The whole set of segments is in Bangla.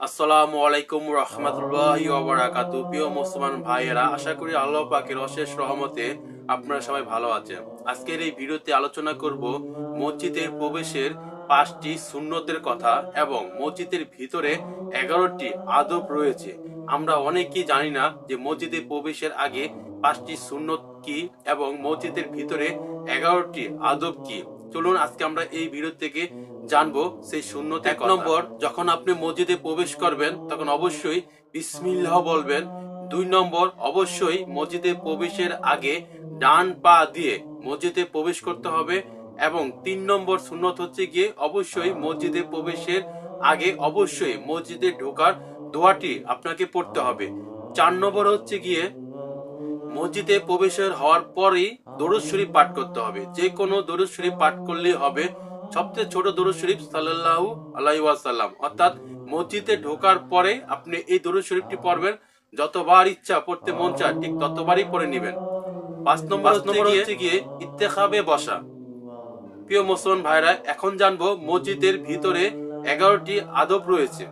আসসালামু আলাইকুম রহমতুল্লাহ ওবরাকাতু প্রিয় মুসলমান ভাইয়েরা, আশা করি আল্লাহ পাকের অশেষ রহমতে আপনারা সবাই ভালো আছেন। আজকের এই ভিডিওতে আলোচনা করব মসজিদের প্রবেশের পাঁচটি সুন্নতের কথা এবং মসজিদের ভিতরে এগারোটি আদব রয়েছে। আমরা অনেকেই জানি না যে মসজিদে প্রবেশের আগে পাঁচটি সুন্নত কি এবং মসজিদের ভিতরে এগারোটি আদব কি। চলুন আজকে আমরা এই ভিডিও থেকে জানব সেই শূন্য এক নম্বর যখন আপনি মসজিদে প্রবেশ করবেন তখন অবশ্যই বিসমিল্লাহ বলবেন। দুই নম্বর অবশ্যই মসজিদে প্রবেশের আগে ডান পা দিয়ে মসজিদে প্রবেশ করতে হবে। এবং তিন নম্বর সুন্নত হচ্ছে গিয়ে অবশ্যই মসজিদে প্রবেশের আগে অবশ্যই মসজিদে ঢোকার দোয়াটি আপনাকে পড়তে হবে। চার নম্বর হচ্ছে গিয়ে মসজিদে প্রবেশের হওয়ার পরেই দরুদ শরীফ পাঠ করতে হবে। যে কোনো দরুদ শরীফ পাঠ করলেই হবে। সবচেয়ে ছোট দরুদ শরীফ সাল্লাল্লাহু আলাইহি ওয়াসাল্লাম। অর্থাৎ মসজিদে ঢোকার পরে আপনি এই দরুদ শরীফটি পড়বেন। যতবার ইচ্ছা পড়তে মন চায় ঠিক ততবারই পড়ে নেবেন। পাঁচ নম্বর হচ্ছে গিয়ে ইত্তেখাবে বসা। প্রিয় মুসলমান ভাইরা এখন জানব মসজিদের ভিতরে এগারোটি আদব রয়েছে।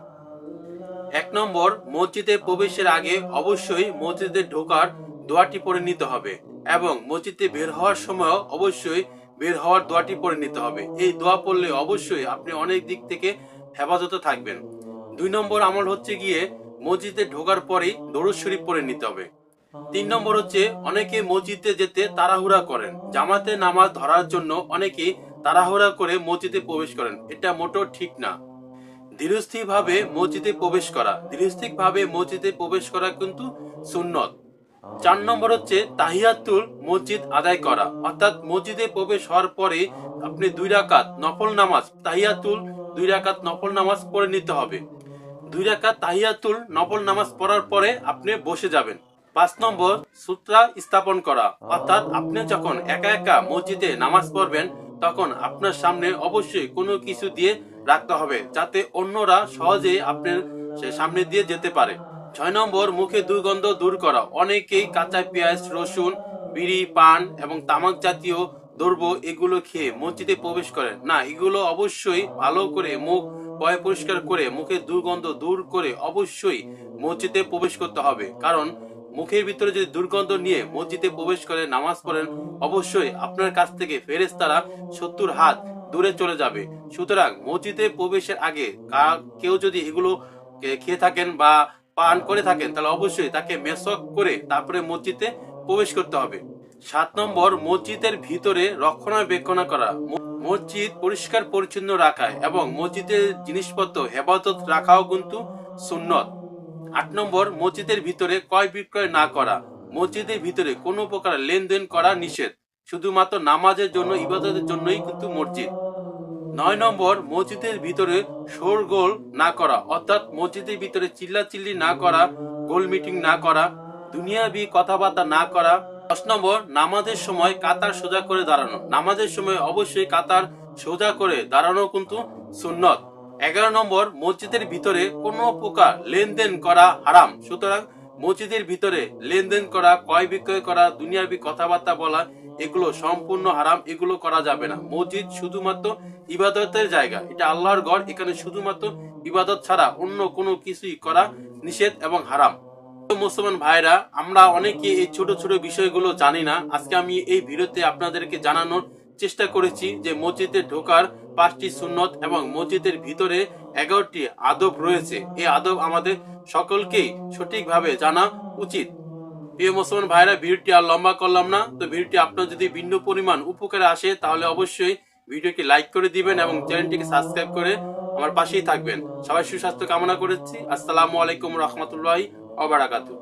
এক নম্বর মসজিদে প্রবেশের আগে অবশ্যই মসজিদে ঢোকার দোয়াটি পড়ে নিতে হবে এবং মসজিদে বের হওয়ার সময় অবশ্যই বের হওয়ার দোয়াটি পড়ে নিতে হবে। এই দোয়া পড়লে অবশ্যই আপনি অনেক দিক থেকে হেফাজতে থাকবেন। দুই নম্বর আমল হচ্ছে গিয়ে মসজিদে ঢোকার পরেই দরুদ শরীফ পড়ে নিতে হবে। তিন নম্বর হচ্ছে অনেকে মসজিদে যেতে তাড়াহুড়া করেন। জামাতে নামাজ ধরার জন্য অনেকেই তাড়াহুড়া করে মসজিদে প্রবেশ করেন। এটা মোটেও ঠিক না। ধীরস্থির ভাবে মসজিদে প্রবেশ করা। ধীরস্থির ভাবে মসজিদে প্রবেশ করা কিন্তু সুন্নত। চার নম্বর হচ্ছে তাহিয়াতুল মসজিদ আদায় করা। অর্থাৎ মসজিদে প্রবেশ হওয়ার পরে আপনি দুই রাকাত নফল নামাজ, তাহিয়াতুল দুই রাকাত নফল নামাজ পড়ে নিতে হবে। দুই রাকাত তাহিয়াতুল নফল নামাজ পড়ার পরে আপনি বসে যাবেন। পাঁচ নম্বর সূত্রা স্থাপন করা। অর্থাৎ আপনি যখন একা একা মসজিদে নামাজ পড়বেন, তখন আপনার সামনে অবশ্যই কোনো কিছু দিয়ে রাখতে হবে, যাতে অন্যরা সহজে আপনার সামনে দিয়ে যেতে পারে। ছয় নম্বর, মুখে দুর্গন্ধ দূর করা। অনেকেই কাঁচা পেঁয়াজ, রসুন, বিড়ি, পান এবং তামাক জাতীয় দ্রব্য এগুলো খেয়ে মসজিদে প্রবেশ করে না, এগুলো অবশ্যই ভালো করে মুখ পয় পরিষ্কার করে মুখে দুর্গন্ধ দূর করে অবশ্যই মসজিদে প্রবেশ করতে হবে। কারণ, মুখের ভিতরে যদি দুর্গন্ধ নিয়ে মসজিদে প্রবেশ করে, নামাজ পড়েন, অবশ্যই আপনার কাছ থেকে ফেরেশতারা সত্তর হাত দূরে চলে যাবে। সুতরাং মসজিদে প্রবেশের আগে কেউ যদি এগুলো খেয়ে থাকেন বা পান করে থাকেন, তাহলে অবশ্যই তাকে মেসক করে তারপরে মসজিদে প্রবেশ করতে হবে। সাত নম্বর, মসজিদের ভিতরে রক্ষণাবেক্ষণ করা। মসজিদ পরিষ্কার, পরিচ্ছন্ন রাখা এবং মসজিদের জিনিসপত্র হেফাজত রাখাও কিন্তু সুন্নত। আট নম্বর, মসজিদের ভিতরে ক্রয় বিক্রয় না করা। মসজিদের ভিতরে কোনো প্রকার লেনদেন করা নিষেধ। শুধুমাত্র নামাজের জন্য, ইবাদতের জন্যই কিন্তু মসজিদ। নয় নম্বর, মসজিদের ভিতরে শোরগোল না করা, অর্থাৎ মসজিদের ভিতরে চিল্লাচিল্লি না করা, গোল মিটিং না করা, দুনিয়াবি কথাবার্তা না করা। দশ নম্বর, নামাজের সময় কাতার সোজা করে দাঁড়ানো। নামাজের সময় অবশ্যই কাতার সোজা করে দাঁড়ানো কিন্তু সুন্নত। এগারো নম্বর, মসজিদের ভিতরে কোনো প্রকার লেনদেন করা হারাম। সুতরাং মসজিদের ভিতরে লেনদেন করা, ক্রয় বিক্রয় করা, দুনিয়াবি কথাবার্তা বলা এগুলো সম্পূর্ণ হারাম, এগুলো করা যাবে না। মসজিদ শুধুমাত্র ইবাদতের জায়গা। এটা আল্লাহর ঘর, এখানে শুধুমাত্র ইবাদত ছাড়া অন্য কোনো কিছুই করা নিষেধ এবং হারাম। মুসলমান ভাইরা, আমরা অনেকে এই ছোট ছোট বিষয়গুলো জানি না। আজকে আমি এই ভিডিওতে আপনাদেরকে জানানোর চেষ্টা করেছি যে মসজিদে ঢোকার পাঁচটি সুন্নত এবং মসজিদের ভিতরে এগারোটি আদব রয়েছে। এই আদব আমাদের সকলকেই সঠিকভাবে জানা উচিত। প্রিয় মুসলমান ভাইরা, ভিডিওটি আর লম্বা করলাম না। তো ভিডিওটি আপনার যদি ভিন্ন পরিমাণ উপকারে আসে, তাহলে অবশ্যই ভিডিওটি লাইক করে দিবেন এবং চ্যানেলটিকে সাবস্ক্রাইব করে আমার পাশেই থাকবেন। সবাই সুস্বাস্থ্য কামনা করেছি। আসসালামু আলাইকুম রহমতুল্লাহ অবরাকাতু